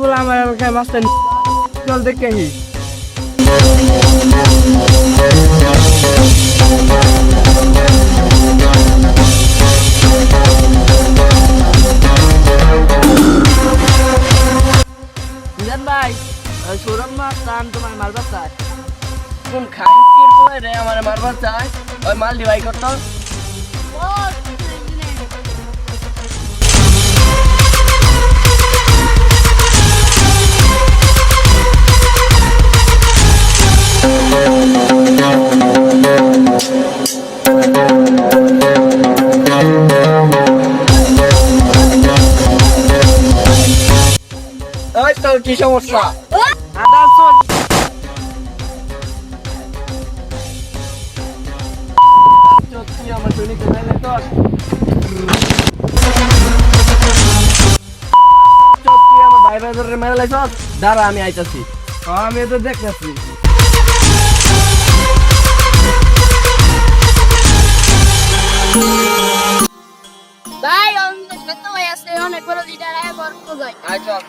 বলে আমার এলাকায় মাছটা চল দেখে ভাই সৌরভ মাছ টান তোমার মারবার চাই। কোন খাঙ্কির রে, আমার মারবার মাল ডিভাই করতো ওই তোর কি সমস্যা? আমার সৈনিক তোর ভাই ভাই মেলে লাইছস দাঁড়া আমি আইতাছি আমি তো দেখতেছি ভাই অন্য ছোট ভাই আছে? অনেক বড় লিডার আয় বড় ভাই আয় চল।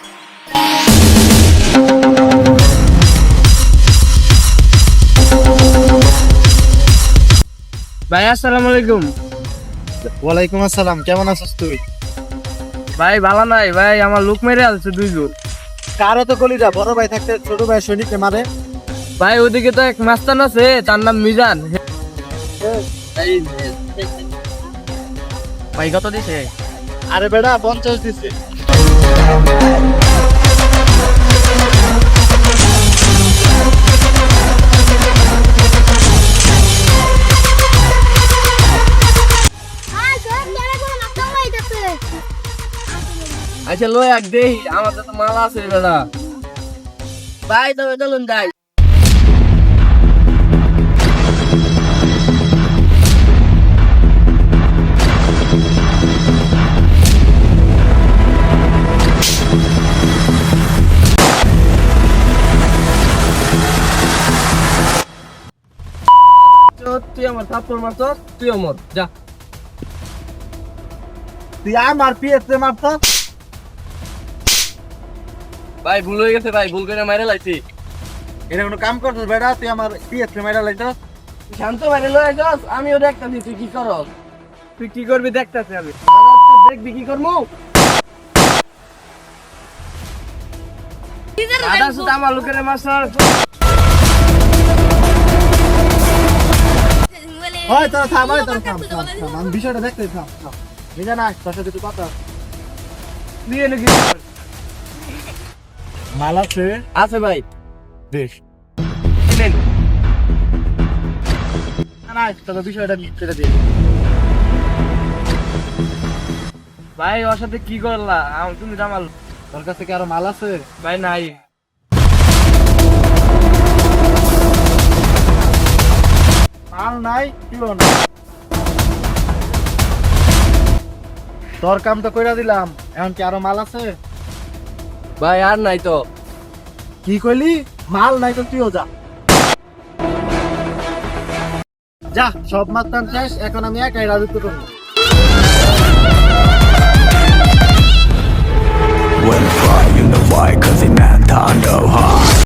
ভাই আসসালামু আলাইকুম। ওয়ালাইকুম আসসালাম কেমন আছিস তুই? ভাই ভালো নাই ভাই আমার লোক মেরে আছে দুইজন কারও তো কলিজা বড় ভাই থাকতে ছোট ভাই সৈনিককে মারে। ভাই ওদিকে তো এক মাস্তান আছে তার নাম মিজান। ভাই কত দিছে? আরে বেটা পঞ্চাশ দিছে। আচ্ছা লই এক দেই আমাদের তো মাল আছে বেটা। ভাই তবে চলুন যাই। তুই আমার থাপ্পড় মারছ তুই আমার যা। তুই আমার পিএসএ মারছ ভাই ভুল হয়ে গেছে ভাই ভুল করে মাইরে লাইছি। এটা কোনো কাম করছিস বেটা? তুই আমার পিএসএ মাইরা লাইছস? শান্ত মানে লয়ে যাস আমিও দেখতাছি তুই কি করস? তুই কি করবি দেখতাছি আমি। তুই দেখবি কি করমু? আদা সুদা আমার লোকের মাস্টার হয় তোরা থাম হয় তোরা থাম থাম থাম। আমি বিষয়টা দেখতে থাম থাম। বুঝা না তোর সাথে তুই কথা দিয়ে নাকি মাল আছে? আছে ভাই। বেশ। নেন। না না তোর বিষয়টা কেটে দিয়ে ভাই ওর সাথে কি করলা? আম তুমি জামাল তোর কাছে কি আরও মাল আছে? ভাই নাই। মাল নাই ছিল না তোর কাম তো কইরা দিলাম এখন কি আরও মাল আছে? ভাই, আর নাই তো। কি কইলি? মাল নাই তো তুইও যা। যা, সব মাত্রান শেষ, এখন আমি একাই রাজত্ব করব।